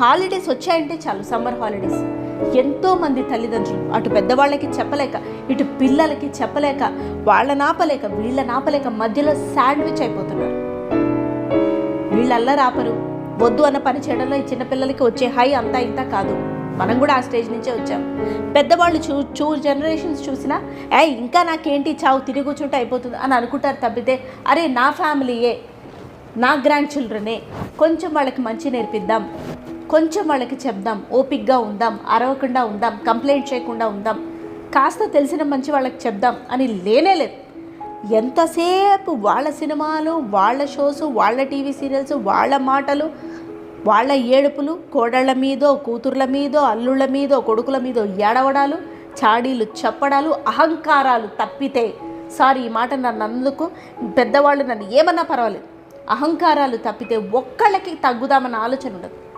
Holidays వచ్చాయంటే చాలు summer holidays. ఎంతోమంది తల్లిదండ్రులు అటు పెద్దవాళ్ళకి చెప్పలేక ఇటు పిల్లలకి చెప్పలేక వాళ్ళ నాపలేక వీళ్ళ నాపలేక మధ్యలో శాండ్విచ్ అయిపోతున్నారు. వీళ్ళల్లా రాపరు వద్దు అన్న పని చేయడంలో ఈ చిన్నపిల్లలకి వచ్చే హై అంతా ఇంత కాదు. మనం కూడా ఆ స్టేజ్ నుంచే వచ్చాం. పెద్దవాళ్ళు చూ చూ జనరేషన్స్ చూసినా ఏ ఇంకా నాకేంటి చావు తిరిగి కూర్చుంటే అయిపోతుంది అని అనుకుంటారు తప్పితే అరే నా ఫ్యామిలీయే నా గ్రాండ్ చిల్డ్రనే కొంచెం వాళ్ళకి మంచి నేర్పిద్దాం. కొంచెం వాళ్ళకి చెప్దాం ఓపిక్గా ఉందాం అరవకుండా ఉందాం కంప్లైంట్ చేయకుండా ఉందాం కాస్త తెలిసిన మంచి వాళ్ళకి చెప్దాం అని లేనే లేదు. ఎంతసేపు వాళ్ళ సినిమాలు వాళ్ళ షోస్ వాళ్ళ టీవీ సీరియల్స్ వాళ్ళ మాటలు వాళ్ళ ఏడుపులు కోడళ్ళ మీదో కూతుర్ల మీదో అల్లుళ్ళ మీదో కొడుకుల మీదో ఏడవడాలు చాడీలు చెప్పడాలు అహంకారాలు తప్పితే సారీ ఈ మాట నన్ను అందుకు పెద్దవాళ్ళు నన్ను ఏమన్నా పర్వాలేదు. అహంకారాలు తప్పితే ఒక్కళ్ళకి తగ్గుదామన్న ఆలోచన ఉండదు.